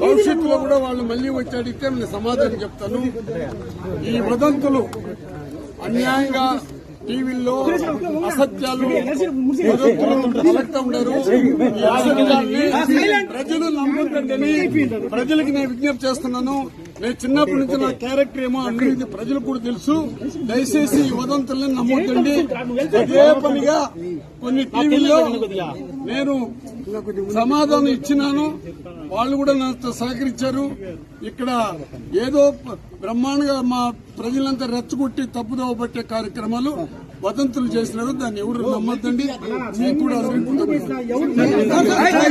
భవిష్యత్తులో కూడా వాళ్ళు మళ్ళీ వచ్చి అడిగితే నేను సమాధానం చెప్తాను. ఈ వదంతులు అన్యాయంగా టీవీల్లో అసత్యాలు ఉండరు ప్రజలు నమ్మకండి. ప్రజలకు నేను విజ్ఞప్తి చేస్తున్నాను. నేను చిన్నప్పటి నుంచి నా క్యారెక్టర్ ఏమో అనేది ప్రజలకు కూడా తెలుసు. దయచేసి ఈ వదంతుల్ని నమ్మొద్దండి. అదే పనిగా కొన్ని టీవీల్లో నేను సమాధానం ఇచ్చినాను. వాళ్ళు కూడా నాతో సహకరించారు. ఇక్కడ ఏదో బ్రహ్మాండంగా మా ప్రజలంతా రెచ్చగొట్టి తప్పుదోవ పట్టే కార్యక్రమాలు వదంతులు చేసినారు. దాన్ని ఎవరు నమ్మద్దండి? మీకు కూడా